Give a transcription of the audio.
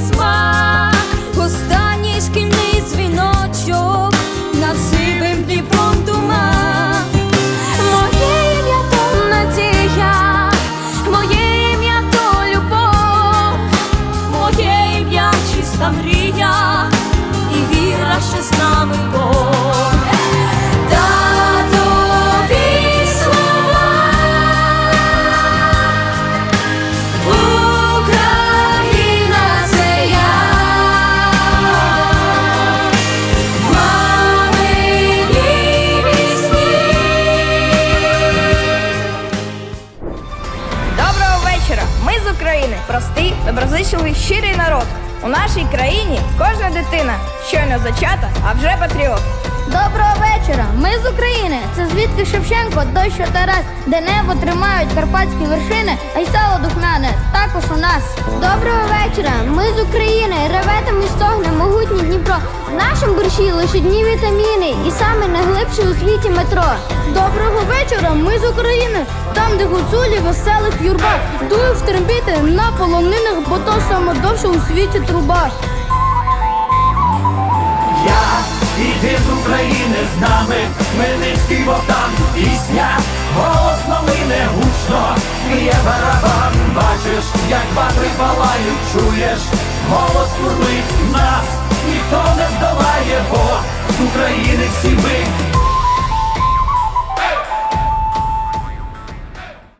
smile. Доброзичливий, щирий народ. У нашій країні кожна дитина щойно зачата, а вже патріот. Доброго вечора! Ми з України. Це звідки Шевченко, дощ Тарас, де небо тримають карпатські вершини, а й сало духмяне також у нас. Доброго вечора! Ми з України. Реве і стогне могутні Дніпро. В лише дні вітаміни і саме найглибше у світі метро. Доброго вечора! Ми з України. Там, де гуцулі веселих юрба, дує в трембіти на полонинах, бо то саме довше у світі труба. Я іди з України з нами, Хмельницький Богдан, пісня, голос новини гучно, є барабан, бачиш, як батри палають, чуєш, голос бурлить нас, ніхто не здолає, бо з України всі ми